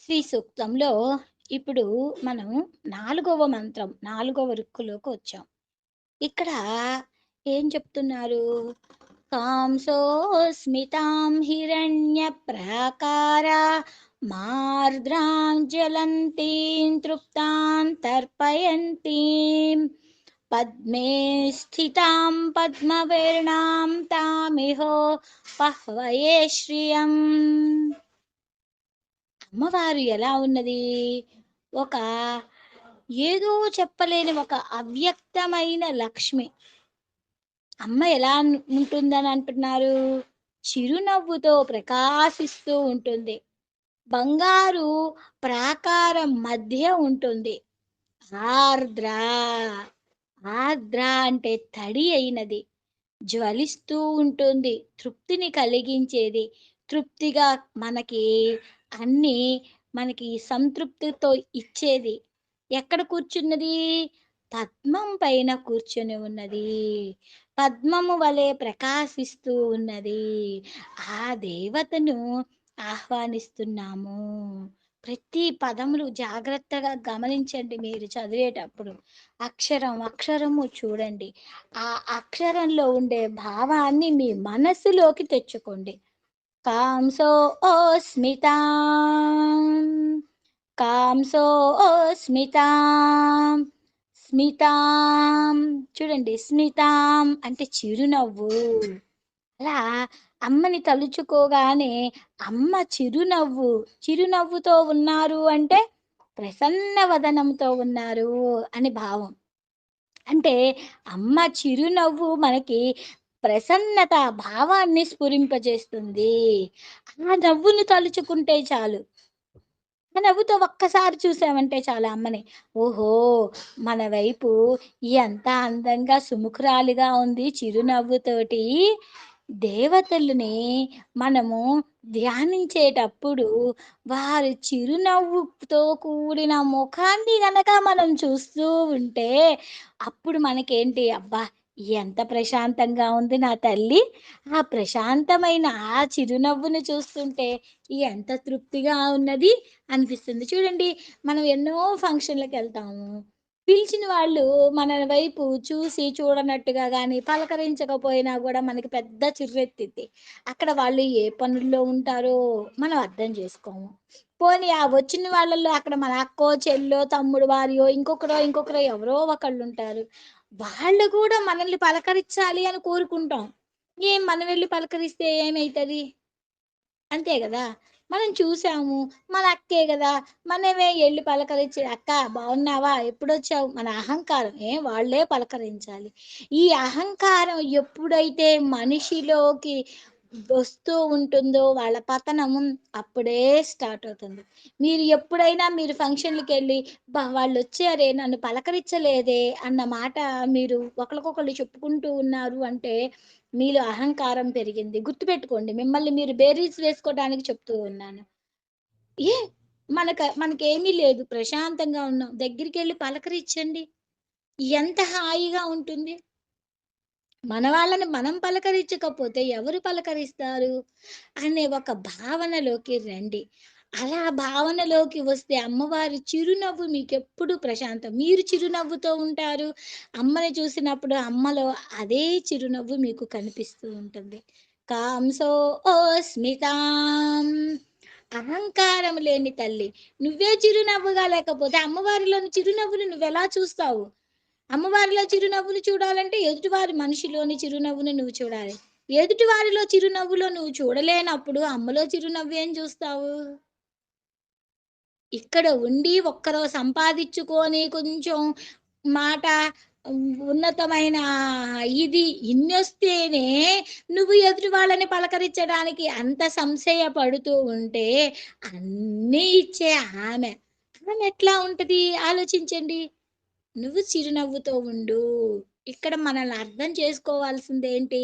శ్రీ సూక్తంలో ఇప్పుడు మనం నాలుగవ మంత్రం నాలుగవ రుక్కులోకి వచ్చాం. ఇక్కడ ఏం చెప్తున్నారు? కాంసోస్మితాం హిరణ్య ప్రాకార మార్ద్రాం జ్వలంతీం తృప్తాం తర్పయంతీం పద్మే స్థితాం పద్మవేర్ణాం తామిహో పహ్వయే శ్రియం. అమ్మవారు ఎలా ఉన్నది? ఒక ఏదో చెప్పలేని ఒక అవ్యక్తమైన లక్ష్మి. అమ్మ ఎలా ఉంటుందని అంటున్నారు? చిరునవ్వుతో ప్రకాశిస్తూ ఉంటుంది. బంగారు ప్రాకారం మధ్య ఉంటుంది. ఆర్ద్ర ఆర్ద్ర అంటే తడి అయినది. జ్వలిస్తూ ఉంటుంది. తృప్తిని కలిగించేది. తృప్తిగా మనకి అన్ని మనకి సంతృప్తితో ఇచ్చేది. ఎక్కడ కూర్చున్నది? పద్మం పైన కూర్చొని ఉన్నది. పద్మము వలె ప్రకాశిస్తూ ఉన్నది. ఆ దేవతను ఆహ్వానిస్తున్నాము. ప్రతి పదములు జాగ్రత్తగా గమనించండి మీరు చదివేటప్పుడు. అక్షరం అక్షరము చూడండి. ఆ అక్షరంలో ఉండే భావాన్ని మీ మనసులోకి తెచ్చుకోండి. కాంసో ఓ స్మితాం కాంసో ఓ స్మితాం స్మితాం చూడండి స్మితాం అంటే చిరునవ్వు. అలా అమ్మని తలుచుకోగానే అమ్మ చిరునవ్వు. చిరునవ్వుతో ఉన్నారు అంటే ప్రసన్న వదనంతో ఉన్నారు అని భావం. అంటే అమ్మ చిరునవ్వు మనకి ప్రసన్నత భావాన్ని స్ఫురింపజేస్తుంది. ఆ నవ్వును తలుచుకుంటే చాలు. ఆ నవ్వుతో ఒక్కసారి చూసామంటే చాలా అమ్మని. ఓహో మన వైపు ఎంత అందంగా సుముఖురాలిగా ఉంది చిరునవ్వుతోటి. దేవతలని మనము ధ్యానించేటప్పుడు వారి చిరునవ్వుతో కూడిన ముఖాన్ని గనక మనం చూస్తూ ఉంటే అప్పుడు మనకేంటి? అబ్బా ఎంత ప్రశాంతంగా ఉంది నా తల్లి. ఆ ప్రశాంతమైన ఆ చిరునవ్వును చూస్తుంటే ఎంత తృప్తిగా ఉన్నది అనిపిస్తుంది. చూడండి మనం ఎన్నో ఫంక్షన్లకు వెళ్తాము. పిలిచిన వాళ్ళు మన వైపు చూసి చూడనట్టుగా కానీ పలకరించకపోయినా కూడా మనకి పెద్ద చిర్రెత్తిద్ది. అక్కడ వాళ్ళు ఏ పనుల్లో ఉంటారో మనం అర్థం చేసుకోము. పోనీ ఆ వచ్చిన వాళ్ళల్లో అక్కడ మన అక్కో చెల్లో తమ్ముడు వారియో ఇంకొకరో ఇంకొకరో ఎవరో ఒకళ్ళు ఉంటారు. వాళ్ళు కూడా మనల్ని పలకరించాలి అని కోరుకుంటాం. ఏం మనం వెళ్ళి పలకరిస్తే ఏమవుతుంది అంతే కదా? మనం చూసాము మన అక్కే కదా? మనమే వెళ్ళి పలకరించి అక్క బాగున్నావా? ఎప్పుడొచ్చావు? మన అహంకారం ఏ వాళ్ళే పలకరించాలి. ఈ అహంకారం ఎప్పుడైతే మనిషిలోకి వస్తూ ఉంటుందో వాళ్ళ పతనము అప్పుడే స్టార్ట్ అవుతుంది. మీరు ఎప్పుడైనా మీరు ఫంక్షన్లకు వెళ్ళి వాళ్ళు వచ్చారే నన్ను పలకరించలేదే అన్న మాట మీరు ఒకరికొకరు చెప్పుకుంటూ ఉన్నారు అంటే మీలో అహంకారం పెరిగింది. గుర్తుపెట్టుకోండి మిమ్మల్ని మీరు బేరీస్ వేసుకోవడానికి చెప్తూ ఉన్నాను. ఏ మనకు మనకేమీ లేదు. ప్రశాంతంగా ఉన్నాం. దగ్గరికి వెళ్ళి పలకరించండి. ఎంత హాయిగా ఉంటుంది. మన వాళ్ళని మనం పలకరించకపోతే ఎవరు పలకరిస్తారు? అనే ఒక భావనలోకి రండి. అలా భావనలోకి వస్తే అమ్మవారి చిరునవ్వు మీకు ఎప్పుడు ప్రశాంతం? మీరు చిరునవ్వుతో ఉంటారు. అమ్మని చూసినప్పుడు అమ్మలో అదే చిరునవ్వు మీకు కనిపిస్తూ ఉంటుంది. కాంసో ఓ స్మితాం. అహంకారం లేని తల్లి. నువ్వే చిరునవ్వుగా లేకపోతే అమ్మవారిలోని చిరునవ్వును నువ్వెలా చూస్తావు? అమ్మవారిలో చిరునవ్వును చూడాలంటే ఎదుటివారి మనిషిలోని చిరునవ్వును నువ్వు చూడాలి. ఎదుటివారిలో చిరునవ్వులో నువ్వు చూడలేనప్పుడు అమ్మలో చిరునవ్వు ఏం చూస్తావు? ఇక్కడ ఉండి ఒక్కరో సంపాదించుకొని కొంచెం మాట ఉన్నతమైన ఇది ఇన్నొస్తేనే నువ్వు ఎదుటి వాళ్ళని పలకరించడానికి అంత సంశయపడుతూ ఉంటే అన్నీ ఇచ్చే ఆమె. ఆమె ఎట్లా ఉంటుంది? ఆలోచించండి. నువ్వు చిరునవ్వుతో ఉండు. ఇక్కడ మనల్ని అర్థం చేసుకోవాల్సింది ఏంటి?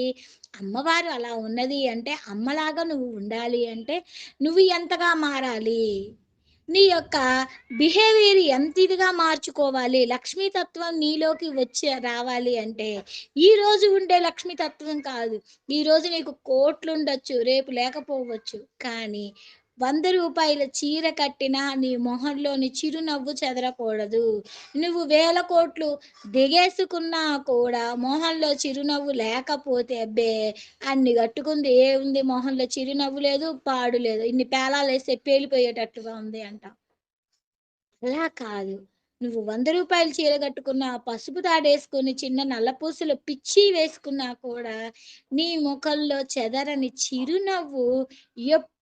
అమ్మవారు అలా ఉన్నది అంటే అమ్మలాగా నువ్వు ఉండాలి అంటే నువ్వు ఎంతగా మారాలి? నీ యొక్క బిహేవియర్ ఎంత ఇదిగా మార్చుకోవాలి లక్ష్మీతత్వం నీలోకి వచ్చి రావాలి అంటే ఈ రోజు ఉండే లక్ష్మీతత్వం కాదు. ఈ రోజు నీకు కోట్లు ఉండొచ్చు రేపు లేకపోవచ్చు. కానీ వంద రూపాయల చీర కట్టినా నీ మొహంలోని చిరునవ్వు చెదరకూడదు. నువ్వు వేల కోట్లు దిగేసుకున్నా కూడా మొహంలో చిరునవ్వు లేకపోతే అబ్బే అన్ని కట్టుకుంది ఏముంది? మొహంలో చిరునవ్వు లేదు పాడు లేదు. ఇన్ని పేలాలు వేస్తే పేలిపోయేటట్టుగా ఉంది అంట. అలా కాదు. నువ్వు వంద రూపాయలు చీర కట్టుకున్నా పసుపు తాడేసుకుని చిన్న నల్లపూసలు పిచ్చి వేసుకున్నా కూడా నీ ముఖంలో చెదరని చిరునవ్వు ఎప్పుడు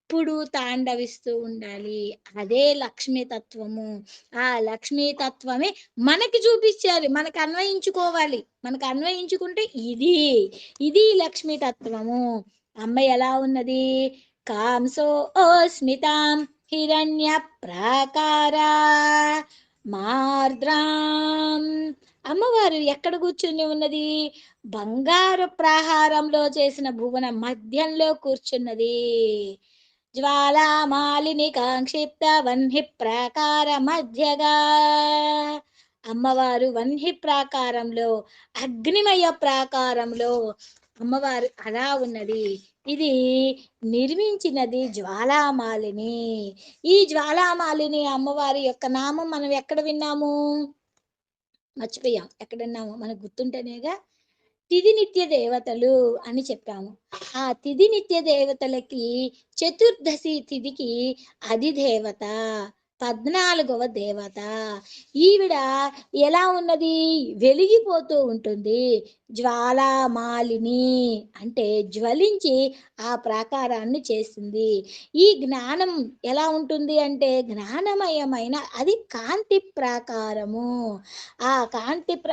తాండవిస్తూ ఉండాలి. అదే లక్ష్మీ తత్వము. ఆ లక్ష్మీ తత్వమే మనకి చూపించాలి. మనకు అన్వయించుకోవాలి. మనకు అన్వయించుకుంటే ఇది ఇది లక్ష్మీ తత్వము. అమ్మ ఎలా ఉన్నది? కాంసో ఓ స్మితాం హిరణ్య ప్రాకారా మార్ద్రాం. అమ్మవారు ఎక్కడ కూర్చుని ఉన్నది? బంగారు ప్రాహారంలో చేసిన భువన మధ్యంలో కూర్చున్నది. జ్వాలామాలిని కాంక్షిప్త వన్హి ప్రాకార మధ్యగా అమ్మవారు వన్హి ప్రాకారంలో అగ్నిమయ ప్రాకారంలో. అమ్మవారు అలా ఉన్నది. ఇది నిర్మించినది జ్వాలామాలిని. ఈ జ్వాలామాలిని అమ్మవారి యొక్క నామం మనం ఎక్కడ విన్నాము? మర్చిపోయాం. ఎక్కడ విన్నాము మనకు గుర్తుంటేనేగా తిది నిత్య దేవతలు అని చెప్పాము. ఆ తిది నిత్య దేవతలకి చతుర్దశి తిథికి అధిదేవత పద్నాలుగవ దేవత. ఈవిడ ఎలా ఉన్నది? వెలిగిపోతూ ఉంటుంది. జ్వాలామాలిని అంటే జ్వలించి ఆ ప్రాకారాన్ని చేసింది ఈ జ్ఞానం ఎలా ఉంటుంది అంటే జ్ఞానమయమైన అది కాంతి ప్రాకారము. ఆ కాంతి ప్ర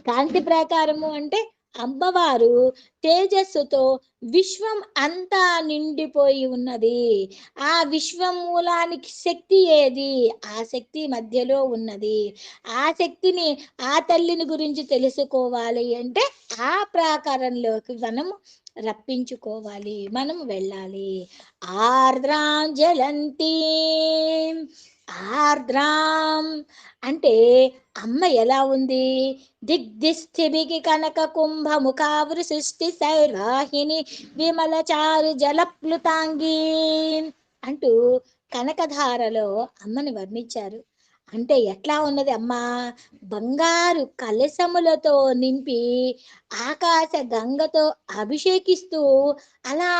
కాంతి ప్రాకారము అంటే అమ్మవారు తేజస్సుతో విశ్వం అంతా నిండిపోయి ఉన్నది. ఆ విశ్వం మూలానికి శక్తి ఏది? ఆ శక్తి మధ్యలో ఉన్నది. ఆ శక్తిని ఆ తల్లిని గురించి తెలుసుకోవాలి అంటే ఆ ప్రాకారంలోకి మనం రప్పించుకోవాలి. మనం వెళ్ళాలి. ఆర్ద్రాంజలంతీ. ఆర్ద్రాం. అంటే అమ్మ ఎలా ఉంది? దిగ్దిస్థిభికి కనక కుంభ ముఖావృ సృష్టి సైరాహిని విమల చారు జలప్లుతాంగి అంటూ కనకధారలో అమ్మని వర్ణించారు. అంటే ఎట్లా ఉన్నది అమ్మా? బంగారు కలశములతో నింపి ఆకాశ గంగతో అభిషేకిస్తూ అలా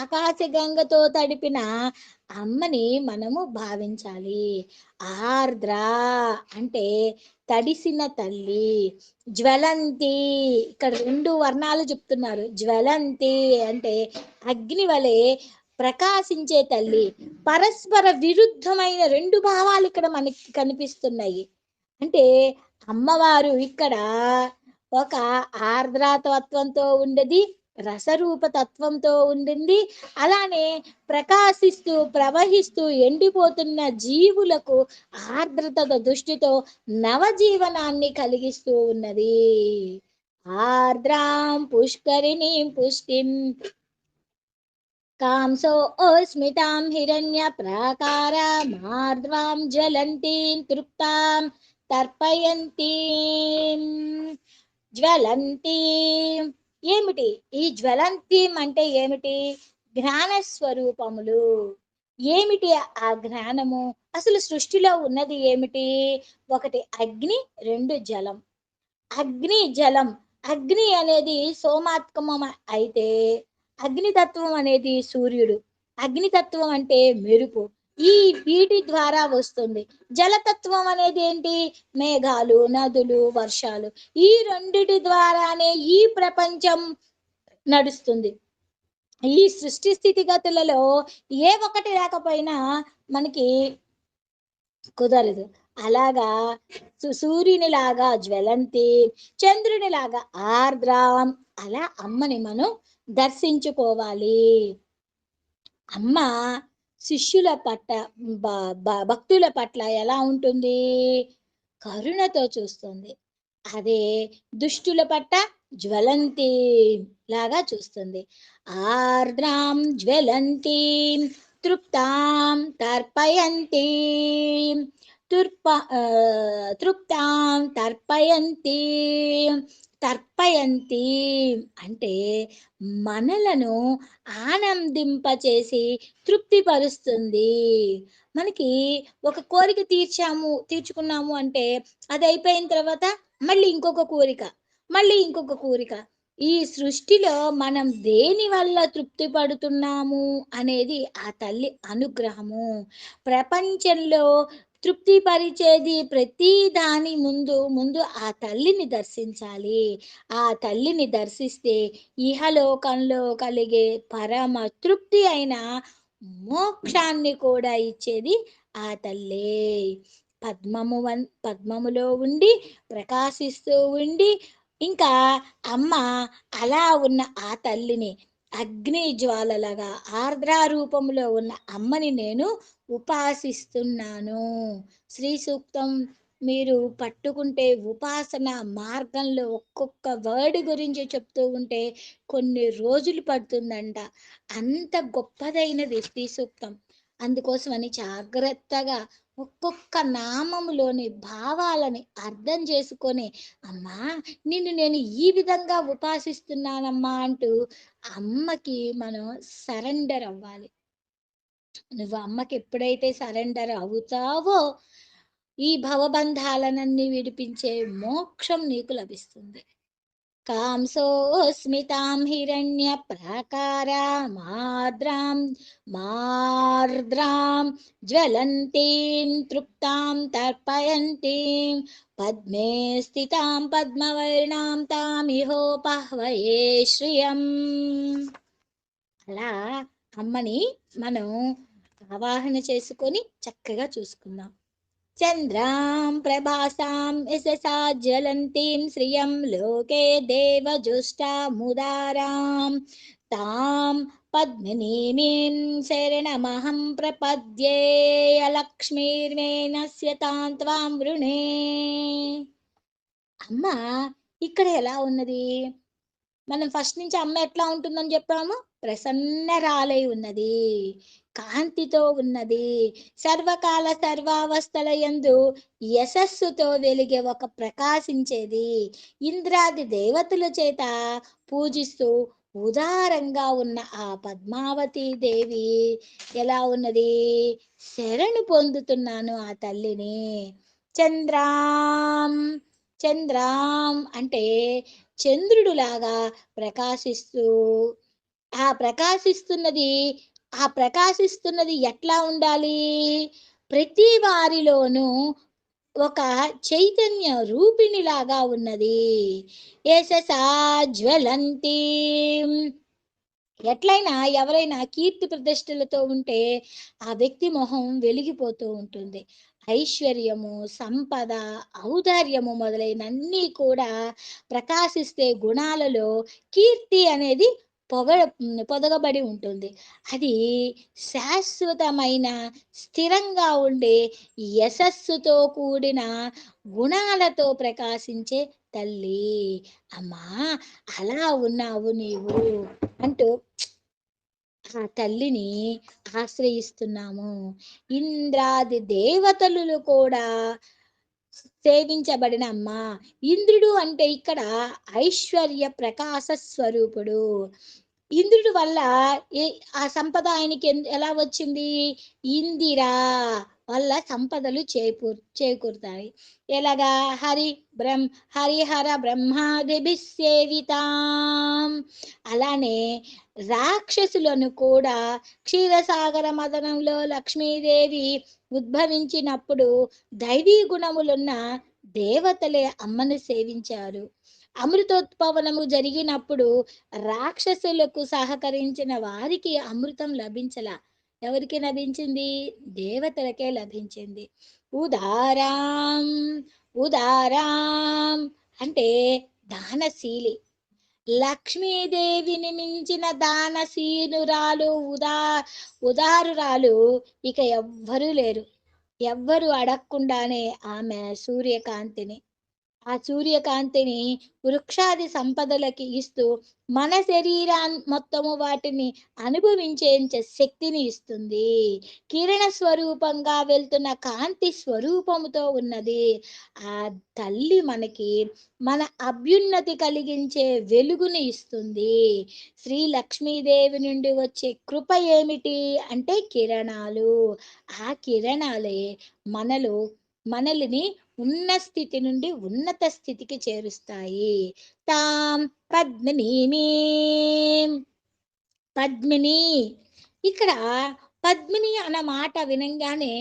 ఆకాశ గంగతో తడిపిన అమ్మని మనము భావించాలి. ఆర్ద్ర అంటే తడిసిన తల్లి. జ్వలంతి ఇక్కడ రెండు వర్ణాలు చెప్తున్నారు. జ్వలంతి అంటే అగ్ని వలె ప్రకాశించే తల్లి. పరస్పర విరుద్ధమైన రెండు భావాలు ఇక్కడ మనకి కనిపిస్తున్నాయి. అంటే అమ్మవారు ఇక్కడ ఒక ఆర్ద్రతత్వంతో ఉండేది రసరూప తత్వంతో ఉండింది. అలానే ప్రకాశిస్తూ ప్రవహిస్తూ ఎండిపోతున్న జీవులకు ఆర్ద్రత దృష్టితో నవజీవనాన్ని కలిగిస్తూ ఉన్నది. ఆర్ద్రాం పుష్కరిణి పుష్టిం కాంసో స్మితాం హిరణ్య ప్రాకారమార్ద్వాం జ్వలంతీం తృప్తాం తర్పయంతీం. జ్వలంతీం. ఏమిటి? ఈ జ్వలంతీం అంటే ఏమిటి? జ్ఞాన స్వరూపములు ఏమిటి ఆ జ్ఞానము అసలు సృష్టిలో ఉన్నది ఏమిటి? ఒకటి అగ్ని రెండు జలం. అగ్ని జలం. అగ్ని అనేది సోమాత్మం అయితే అగ్నితత్వం అనేది సూర్యుడు. అగ్నితత్వం అంటే మెరుపు. ఈ వీటి ద్వారా వస్తుంది. జలతత్వం అనేది ఏంటి? మేఘాలు నదులు వర్షాలు. ఈ రెండిటి ద్వారానే ఈ ప్రపంచం నడుస్తుంది. ఈ సృష్టి స్థితిగతులలో ఏ ఒకటి లేకపోయినా మనకి కుదరదు. అలాగా సూర్యుని సూర్యునిలాగా జ్వలంతి చంద్రునిలాగా ఆర్ద్రం అలా అమ్మని మనం దర్శించుకోవాలి. అమ్మ శిష్యుల పట్ల భక్తుల పట్ల ఎలా ఉంటుంది? కరుణతో చూస్తుంది. అదే దుష్టుల పట్ల జ్వలంతి లాగా చూస్తుంది. ఆర్ద్రాం జ్వలంతి తృప్తాం తర్పయంతి తుర్ప తృప్తాం తర్పయంతి తర్పయంతి అంటే మనలను ఆనందింపచేసి తృప్తిపరుస్తుంది. మనకి ఒక కోరిక తీర్చాము తీర్చుకున్నాము అంటే అది అయిపోయిన తర్వాత మళ్ళీ ఇంకొక కోరిక మళ్ళీ ఇంకొక కోరిక. ఈ సృష్టిలో మనం దేని వల్ల తృప్తి పడుతున్నాము అనేది ఆ తల్లి అనుగ్రహము. ప్రపంచంలో తృప్తి పరిచేది ప్రతి దాని ముందు ముందు ఆ తల్లిని దర్శించాలి. ఆ తల్లిని దర్శిస్తే ఇహలోకంలో కలిగే పరమ తృప్తి అయిన మోక్షాన్ని కూడా ఇచ్చేది ఆ తల్లే. పద్మము వన్ పద్మములో ఉండి ప్రకాశిస్తూ ఉండి ఇంకా అమ్మ అలా ఉన్న ఆ తల్లిని అగ్ని జ్వాలలాగా ఆర్ద్ర రూపంలో ఉన్న అమ్మని నేను ఉపాసిస్తున్నాను. శ్రీ సూక్తం మీరు పట్టుకుంటే ఉపాసన మార్గంలో ఒక్కొక్క వర్డ్ గురించి చెప్తూ ఉంటే కొన్ని రోజులు పడుతుందంట. అంత గొప్పదైనది శ్రీ సూక్తం అందుకోసమని జాగ్రత్తగా ఒక్కొక్క నామములోని భావాలని అర్థం చేసుకొని అమ్మా నిన్ను నేను ఈ విధంగా ఉపాసిస్తున్నానమ్మా అంటూ అమ్మకి మనం సరెండర్ అవ్వాలి. నువ్వు అమ్మకి ఎప్పుడైతే సరెండర్ అవుతావో ఈ భవబంధాలనన్నీ విడిపించే మోక్షం నీకు లభిస్తుంది. కాంసోస్మితాం హిరణ్య ప్రాకారామాద్రాం మార్ద్రాం జ్వలంతీం తృప్తాం తర్పయంతీం పద్మే స్థితాం పద్మవర్ణాం తామిహోపహ్వయే శ్రియం. అలా అమ్మని మనం ఆవాహన చేసుకొని చక్కగా చూసుకుందాం. చంద్రాం ప్రభాసాం యశసా జ్వలంతీం శ్రియం లోకే దేవజుష్టాముదారాం తాం పద్మినీమీం శరణమహం ప్రపద్యే లక్ష్మీర్మేనస్య తాం త్వాం వృణే. అమ్మ ఇక్కడ ఎలా ఉన్నది? మనం ఫస్ట్ నుంచి అమ్మ ఎట్లా ఉంటుందని చెప్పాము? ప్రసన్నరాలై ఉన్నది. కాంతితో ఉన్నది. సర్వకాల సర్వావస్థల యందు యశస్సుతో వెలిగే ఒక ప్రకాశించేది. ఇంద్రాది దేవతల చేత పూజిస్తూ ఉదారంగా ఉన్న ఆ పద్మావతి దేవి ఎలా ఉన్నది? శరణు పొందుతున్నాను ఆ తల్లిని. చంద్రాం చంద్రాం అంటే చంద్రుడులాగా ప్రకాశిస్తూ ఆ ప్రకాశిస్తున్నది ఆ ప్రకాశిస్తున్నది ఎట్లా ఉండాలి? ప్రతి వారిలోనూ ఒక చైతన్య రూపిణిలాగా ఉన్నది. ఏససా జ్వలంతి. ఎట్లయినా ఎవరైనా కీర్తి ప్రతిష్టలతో ఉంటే ఆ వ్యక్తి మొహం వెలిగిపోతూ ఉంటుంది. ఐశ్వర్యము సంపద ఔదార్యము మొదలైనన్నీ కూడా ప్రకాశిస్తే గుణాలలో కీర్తి అనేది పొగ పొదగబడి ఉంటుంది. అది శాశ్వతమైన స్థిరంగా ఉండే యశస్సుతో కూడిన గుణాలతో ప్రకాశించే తల్లి. అమ్మా అలా ఉన్నావు నీవు అంటూ ఆ తల్లిని ఆశ్రయిస్తున్నాము. ఇంద్రాది దేవతలు కూడా సేవించబడిన అమ్మ ఇంద్రుడు అంటే ఇక్కడ ఐశ్వర్య ప్రకాశ స్వరూపుడు. ఇంద్రుడు వల్ల ఏ ఆ సంపద ఆయనకి ఎలా వచ్చింది? ఇందిరా. వల్ల సంపదలు చేకూ చేకూరుతాయి. ఎలాగా? హరి బ్రహ్మ హరిహర బ్రహ్మాదిభి సేవితాం. అలానే రాక్షసులను కూడా క్షీరసాగర మదనంలో లక్ష్మీదేవి ఉద్భవించినప్పుడు దైవీ గుణములున్న దేవతలే అమ్మను సేవించారు. అమృతోత్పవనము జరిగినప్పుడు రాక్షసులకు సహకరించిన వారికి అమృతం లభించలా. ఎవరికి లభించింది? దేవతలకే లభించింది. ఉదారాం ఉదారాం అంటే దానశీలి. లక్ష్మీదేవిని మించిన దానశీనురాలు ఉదా ఉదారురాలు ఇక ఎవ్వరూ లేరు. ఎవ్వరు అడగకుండానే ఆమె సూర్యకాంతిని ఆ సూర్యకాంతిని వృక్షాది సంపదలకి ఇస్తూ మన శరీరాన్ మొత్తము వాటిని అనుభవించే శక్తిని ఇస్తుంది. కిరణ స్వరూపంగా వెళ్తున్న కాంతి స్వరూపముతో ఉన్నది. ఆ తల్లి మనకి మన అభ్యున్నతి కలిగించే వెలుగుని ఇస్తుంది. శ్రీ లక్ష్మీదేవి నుండి వచ్చే కృప ఏమిటి అంటే కిరణాలు. ఆ కిరణాలే మనలో మనల్ని ఉన్న స్థితి నుండి ఉన్నత స్థితికి చేరుస్తాయి. తాం పద్మిని పద్మిని. ఇక్కడ పద్మిని అన్న మాట వినంగానే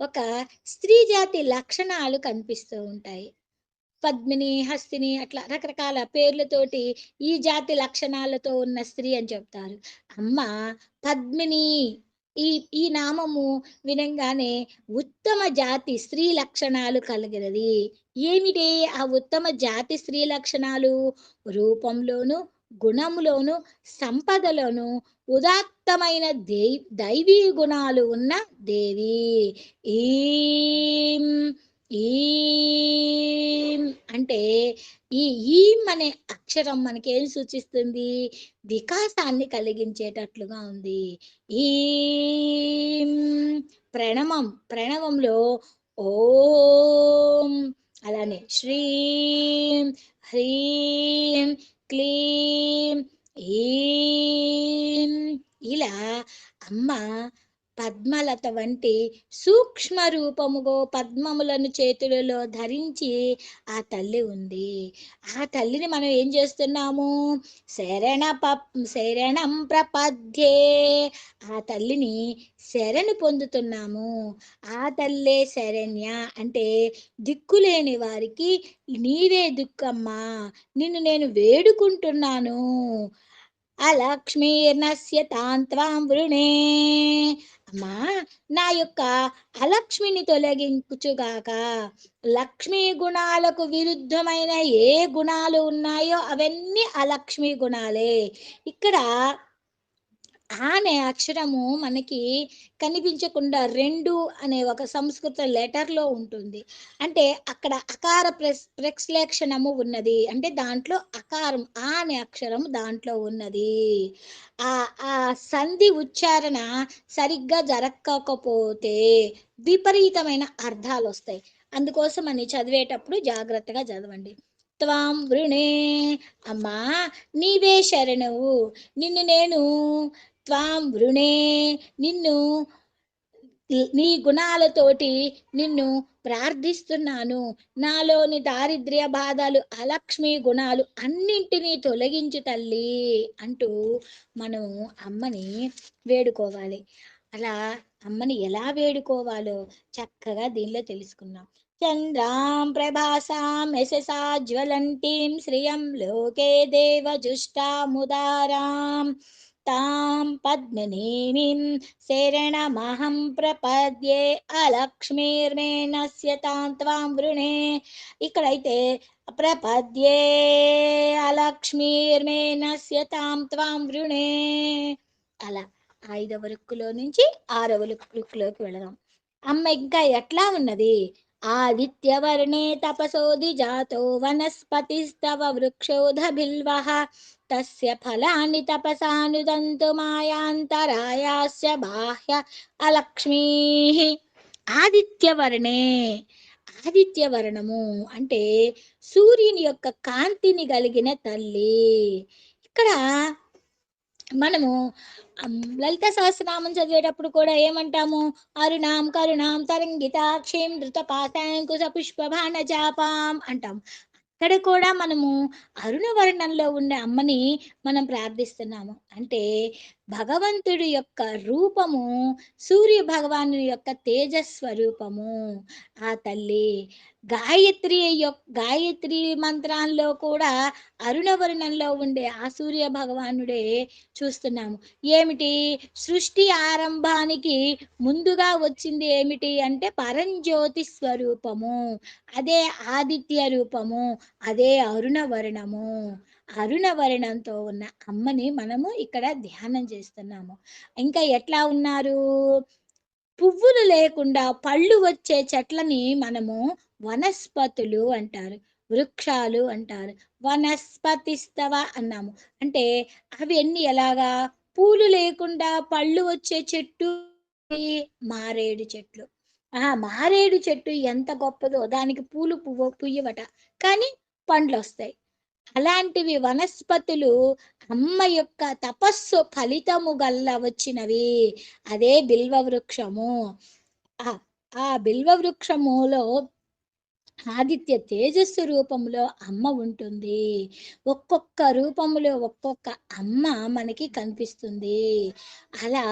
ఒక స్త్రీ జాతి లక్షణాలు కనిపిస్తూ ఉంటాయి. పద్మిని హస్తిని అట్లా రకరకాల పేర్లతోటి ఈ జాతి లక్షణాలతో ఉన్న స్త్రీ అని చెప్తారు. అమ్మ పద్మిని. ఈ ఈ నామము వినంగానే ఉత్తమ జాతి స్త్రీ లక్షణాలు కలిగినది ఏమిటి? ఆ ఉత్తమ జాతి స్త్రీ లక్షణాలు? రూపంలోను గుణములోను సంపదలోను ఉదాత్తమైన దై దైవీ గుణాలు ఉన్న దేవి. ఈ ఈం అంటే ఈ ఈం అనే అక్షరం మనకి ఏం సూచిస్తుంది? వికాసాన్ని కలిగించేటట్లుగా ఉంది. ఈం. ప్రణవం ప్రణవంలో ఓం. అలానే శ్రీం హ్రీం క్లీం ఈం. ఇలా అమ్మ పద్మలత వంటి సూక్ష్మ రూపముగో పద్మములను చేతులలో ధరించి ఆ తల్లి ఉంది. ఆ తల్లిని మనం ఏం చేస్తున్నాము? శరణ ప శరణం ప్రపద్యే. ఆ తల్లిని శరణు పొందుతున్నాము. ఆ తల్లే శరణ్య అంటే దిక్కులేని వారికి నీవే దిక్కమ్మా నిన్ను నేను వేడుకుంటున్నాను. అలక్ష్మీర్ణస్య తాంత్వాం వృణే. అమ్మా నా యొక్క అలక్ష్మిని తొలగించుగాక లక్ష్మీ గుణాలకు విరుద్ధమైన ఏ గుణాలు ఉన్నాయో అవన్నీ అలక్ష్మీ గుణాలే. ఇక్కడ అనే అక్షరము మనకి కనిపించకుండా రెండు అనే ఒక సంస్కృత లెటర్లో ఉంటుంది. అంటే అక్కడ అకార ప్రెస్ ప్రశ్లేషణము ఉన్నది. అంటే దాంట్లో అకారం ఆ అనే అక్షరం దాంట్లో ఉన్నది. ఆ ఆ సంధి ఉచ్చారణ సరిగ్గా జరగకపోతే విపరీతమైన అర్థాలు వస్తాయి అందుకోసం అని చదివేటప్పుడు జాగ్రత్తగా చదవండి. త్వాం వృణే. అమ్మా నీవే శరణవు. నిన్ను నేను త్వాం వృణే నిన్ను నీ గుణాలతోటి నిన్ను ప్రార్థిస్తున్నాను. నాలోని దారిద్ర్య బాధలు అలక్ష్మి గుణాలు అన్నింటినీ తొలగించు తల్లి అంటూ మనం అమ్మని వేడుకోవాలి. అలా అమ్మని ఎలా వేడుకోవాలో చక్కగా దీనిలో తెలుసుకున్నాం చంద్రాం ప్రభాసాం యశసా జ్వలంతీం శ్రియం లోకే దేవజుష్టాముదారాం తాం పద్మనీమిం శరణమహం ప్రపద్యే అలక్ష్మీర్మేనస్య తాం త్వాం వృణే. ఇక్కడైతే ప్రపద్యే అలక్ష్మీర్మేనస్య తాం త్వాం వృణే. అలా ఐదవ రుక్కులో నుంచి ఆరవ రుక్కులోకి వెళదాం అమ్మ ఇంకా ఎట్లా ఉన్నది? ఆదిత్యవర్ణే తపసోది జాతో వనస్పతిస్తవ వృక్షోధ బిల్వః తస్య ఫలాన్ని తపసానుదంతు మాయాంతరాయాస్య బాహ్య అలక్ష్మీ. ఆదిత్యవర్ణే ఆదిత్యవర్ణము అంటే సూర్యుని యొక్క కాంతిని కలిగిన తల్లి. ఇక్కడ మనము లలిత సహస్రనామం చదివేటప్పుడు కూడా ఏమంటాము? అరుణాం కరుణాం తరంగితాక్షిం ధృత పాశాంకుశ పుష్పభాన జాపాం అంటాం. అక్కడ కూడా మనము అరుణ వర్ణంలో ఉండే అమ్మని మనం ప్రార్థిస్తున్నాము. అంటే భగవంతుడి యొక్క రూపము సూర్య భగవాను యొక్క తేజస్వరూపము. ఆ తల్లి గాయత్రి యొక్క గాయత్రి మంత్రాల్లో కూడా అరుణవర్ణంలో ఉండే ఆ సూర్య భగవానుడే చూస్తున్నాము. ఏమిటి? సృష్టి ఆరంభానికి ముందుగా వచ్చింది ఏమిటి అంటే పరంజ్యోతి స్వరూపము అదే ఆదిత్య రూపము అదే అరుణవర్ణము. అరుణవర్ణంతో ఉన్న అమ్మని మనము ఇక్కడ ధ్యానం చేస్తున్నాము. ఇంకా ఎట్లా ఉన్నారు? పువ్వులు లేకుండా పళ్ళు వచ్చే చెట్లని మనము వనస్పతులు అంటారు వృక్షాలు అంటారు వనస్పతిస్తవ అన్నాము. అంటే అవన్నీ ఎలాగా? పూలు లేకుండా పళ్ళు వచ్చే చెట్టు మారేడు చెట్లు. ఆ మారేడు చెట్టు ఎంత గొప్పదో దానికి పూలు పువ్వు పుయ్యవట. కానీ పండ్లు వస్తాయి అలాంటివి వనస్పతులు అమ్మ యొక్క తపస్సు ఫలితము గల్ల వచ్చినవి. అదే బిల్వ వృక్షము ఆ ఆ బిల్వ వృక్షములో ఆదిత్య తేజస్సు రూపంలో అమ్మ ఉంటుంది. ఒక్కొక్క రూపంలో ఒక్కొక్క అమ్మ మనకి కనిపిస్తుంది. అలా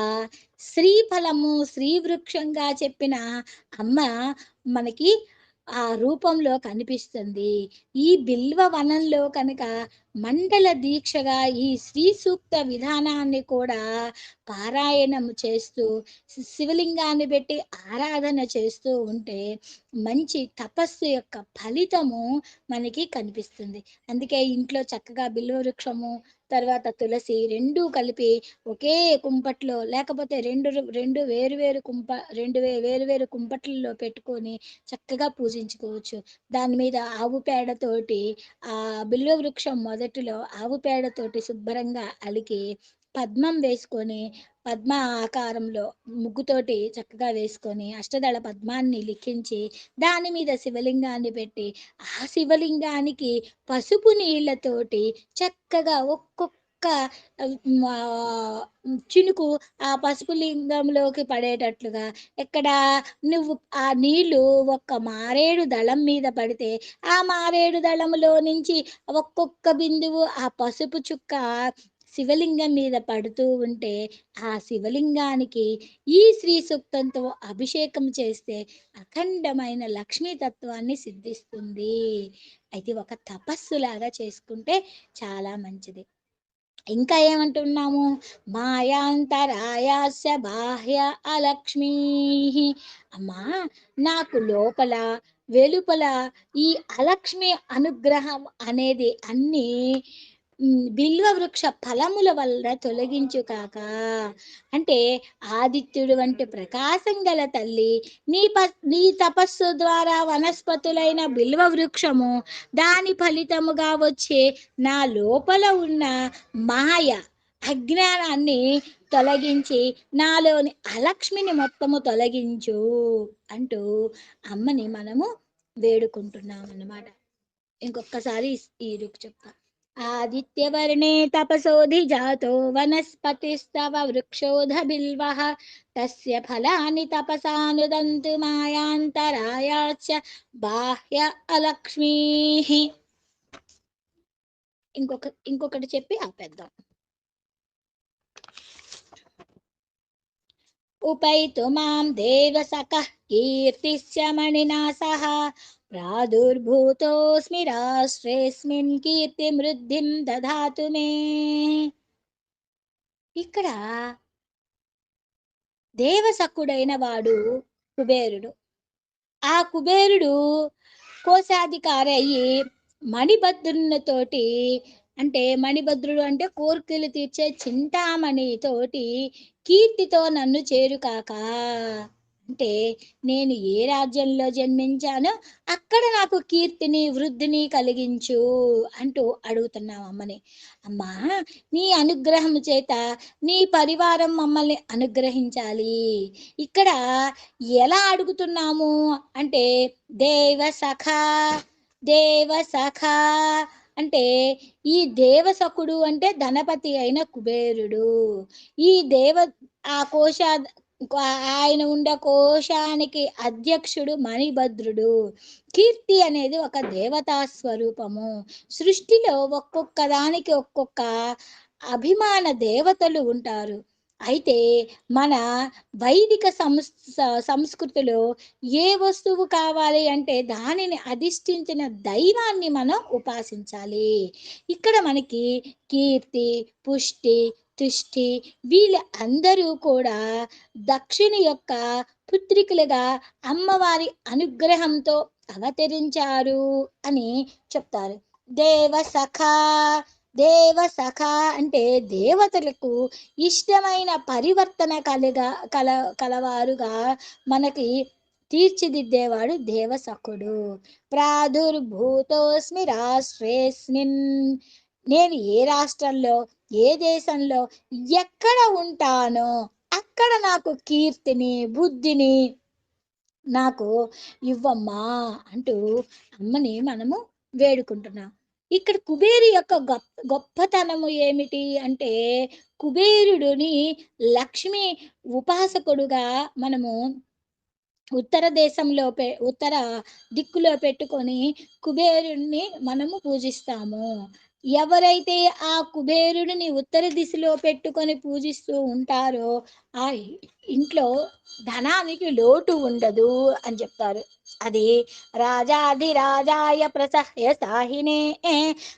శ్రీఫలము శ్రీ వృక్షంగా చెప్పిన అమ్మ మనకి ఆ రూపంలో కనిపిస్తుంది. ఈ బిల్వ వనంలో కనుక మండల దీక్షగా ఈ శ్రీ సూక్త విధానాన్ని కూడా పారాయణం చేస్తూ శివలింగాన్ని పెట్టి ఆరాధన చేస్తూ ఉంటే మంచి తపస్సు యొక్క ఫలితము మనకి కనిపిస్తుంది. అందుకే ఇంట్లో చక్కగా బిల్వ వృక్షము తర్వాత తులసి రెండు కలిపి ఒకే కుంపట్లో లేకపోతే రెండు రెండు వేరు వేరు కుంప రెండు వేరు వేరు కుంపట్లలో పెట్టుకొని చక్కగా పూజించుకోవచ్చు. దాని మీద ఆవు పేడతోటి ఆ బిల్వ వృక్షం మొదటిలో ఆవు పేడతోటి శుభ్రంగా అలికి పద్మం వేసుకొని పద్మ ఆకారంలో ముగ్గుతోటి చక్కగా వేసుకొని అష్టదళ పద్మాన్ని లిఖించి దాని మీద శివలింగాన్ని పెట్టి ఆ శివలింగానికి పసుపు నీళ్ళతోటి చక్కగా ఒక్కొక్క ఒక్క చినుకు ఆ పసుపు లింగంలోకి పడేటట్లుగా ఇక్కడ నువ్వు ఆ నీళ్ళు ఒక్క మారేడు దళం మీద పడితే ఆ మారేడు దళములో నుంచి ఒక్కొక్క బిందువు ఆ పసుపు చుక్క శివలింగం మీద పడుతూ ఉంటే ఆ శివలింగానికి ఈ శ్రీ సూక్తంతో అభిషేకం చేస్తే అఖండమైన లక్ష్మీ తత్వాన్ని సిద్ధిస్తుంది. అయితే ఒక తపస్సులాగా చేసుకుంటే చాలా మంచిది. ఇంకా ఏమంటున్నాము? మాయాంతరాయాస్య బాహ్య అలక్ష్మీ. అమ్మా నాకు లోపల వెలుపల ఈ అలక్ష్మి అనుగ్రహం అనేది అన్ని బిల్వ వృక్ష ఫలముల వల్ల తొలగించు కాక. అంటే ఆదిత్యుడు వంటి ప్రకాశం గల తల్లి నీ ప నీ తపస్సు ద్వారా వనస్పతులైన బిల్వ వృక్షము దాని ఫలితముగా వచ్చే నా లోపల ఉన్న మాయ అజ్ఞానాన్ని తొలగించి నాలోని అలక్ష్మిని మొత్తము తొలగించు అంటూ అమ్మని మనము వేడుకుంటున్నాం అన్నమాట ఇంకొకసారి ఈ రుక్ చెప్తాను ఆదిత్యవర్ణే తపసోధి జాతో వనస్పతిస్తవ వృక్షోధ బిల్వః తస్య ఫలాని తపసానుదంతు మాయాంతరాయాచ బాహ్య అలక్ష్మీః ఇంకొక ఇంకొకటి చెప్పి ఆపేద్దాం. ఉపైతు మాం దేవసకః కీర్తిస్య మణినా సహ ప్రాదుర్భూతోస్మి రాష్ట్రేస్మిన్ కీర్తిమృద్ధిం దధాతు మే. ఇక్కడ దేవసక్కుడైన వాడు కుబేరుడు. ఆ కుబేరుడు కోశాధికారి అయ్యి మణిభద్రునితోటి అంటే మణిభద్రుడు అంటే కోర్కెలు తీర్చే చింతామణి తోటి కీర్తితో నన్ను చేరుకాక. అంటే నేను ఏ రాజ్యంలో జన్మించానో అక్కడ నాకు కీర్తిని వృద్ధిని కలిగించు అంటూ అడుగుతున్నాం అమ్మని. అమ్మా నీ అనుగ్రహం చేత నీ పరివారం మమ్మల్ని అనుగ్రహించాలి. ఇక్కడ ఎలా అడుగుతున్నాము అంటే దేవ సఖా దేవ సఖా అంటే ఈ దేవసకుడు అంటే ధనపతి అయిన కుబేరుడు. ఈ దేవ ఆ కోశ ఆయన ఉండే కోశానికి అధ్యక్షుడు మణిభద్రుడు. కీర్తి అనేది ఒక దేవతా స్వరూపము. సృష్టిలో ఒక్కొక్క దానికి ఒక్కొక్క అభిమాన దేవతలు ఉంటారు. అయితే మన వైదిక సంస్ సంస్కృతిలో ఏ వస్తువు కావాలి అంటే దానిని అధిష్ఠించిన దైవాన్ని మనం ఉపాసించాలి. ఇక్కడ మనకి కీర్తి పుష్టి తుష్టి వీళ్ళ అందరూ కూడా దక్షిణ యొక్క పుత్రికలుగా అమ్మవారి అనుగ్రహంతో అవతరించారు అని చెప్తారు. దేవ సఖా దేవ సఖా అంటే దేవతలకు ఇష్టమైన పరివర్తన కలగా కల కలవారుగా మనకి తీర్చిదిద్దేవాడు దేవసఖుడు. ప్రాదుర్భూతోస్మి రాష్ట్రేస్మిన్ నేను ఏ రాష్ట్రంలో ఏ దేశంలో ఎక్కడ ఉంటానో అక్కడ నాకు కీర్తిని బుద్ధిని నాకు ఇవ్వమ్మా అంటూ అమ్మని మనము వేడుకుంటున్నాం. ఇక్కడ కుబేరు యొక్క గొప్ప గొప్పతనము ఏమిటి అంటే కుబేరుడిని లక్ష్మి ఉపాసకుడుగా మనము ఉత్తర దేశంలో పె ఉత్తర దిక్కులో పెట్టుకొని కుబేరుడిని మనము పూజిస్తాము. ఎవరైతే ఆ కుబేరుడిని ఉత్తర దిశలో పెట్టుకొని పూజిస్తూ ఉంటారో ఆ ఇంట్లో ధనానికి లోటు ఉండదు అని చెప్తారు. అది రాజాధిరాజాయ ప్రసహ్య సాహినే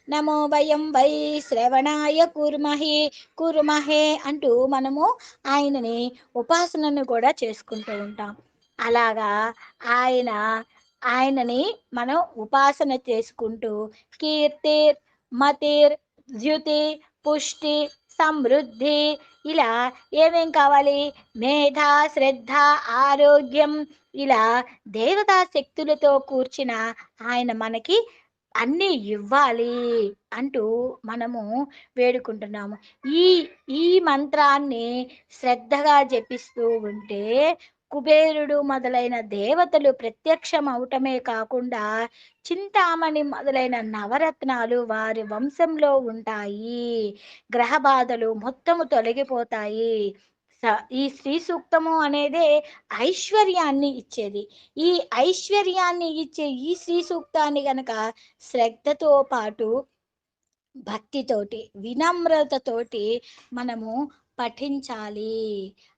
నమో వయం వై శ్రవణాయ కుర్మహే కుర్మహే అంటూ మనము ఆయనని ఉపాసనను కూడా చేసుకుంటూ ఉంటాం. అలాగా ఆయన ఆయనని మనం ఉపాసన చేసుకుంటూ కీర్తి మతిర్ ద్యుతి పుష్టి సమృద్ధి. ఇలా ఏమేం కావాలి? మేధ శ్రద్ధ ఆరోగ్యం. ఇలా దేవతా శక్తులతో కూర్చిన ఆయన మనకి అన్నీ ఇవ్వాలి అంటూ మనము వేడుకుంటున్నాము. ఈ ఈ మంత్రాన్ని శ్రద్ధగా జపిస్తూ ఉంటే కుబేరుడు మొదలైన దేవతలు ప్రత్యక్షం అవటమే కాకుండా చింతామణి మొదలైన నవరత్నాలు వారి వంశంలో ఉంటాయి. గ్రహ బాధలు మొత్తము తొలగిపోతాయి. ఈ స్త్రీ సూక్తము అనేదే ఐశ్వర్యాన్ని ఇచ్చేది. ఈ ఐశ్వర్యాన్ని ఇచ్చే ఈ స్త్రీ సూక్తాన్ని గనక శ్రద్ధతో పాటు భక్తితోటి వినమ్రతతోటి మనము పఠించాలి.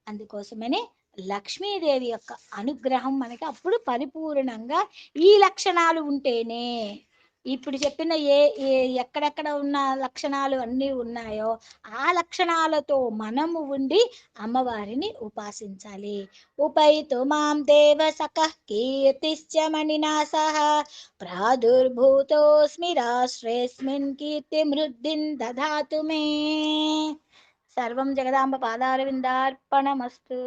అందుకోసమని లక్ష్మీదేవి యొక్క అనుగ్రహం మనకి అప్పుడు పరిపూర్ణంగా ఈ లక్షణాలు ఉంటేనే ఇప్పుడు చెప్పిన ఏ ఏ ఎక్కడెక్కడ ఉన్న లక్షణాలు అన్నీ ఉన్నాయో ఆ లక్షణాలతో మనము ఉండి అమ్మవారిని ఉపాసించాలి. ఉపైతు మాం దేవ సఖ కీర్తిశ్చమణినా సహ ప్రాదుర్భూతోస్మి రాశ్రేస్మిన్ కీర్తి మృద్ధిన్ దదాతు మే. సర్వం జగదాంబ పాదారవిందార్పణమస్తు.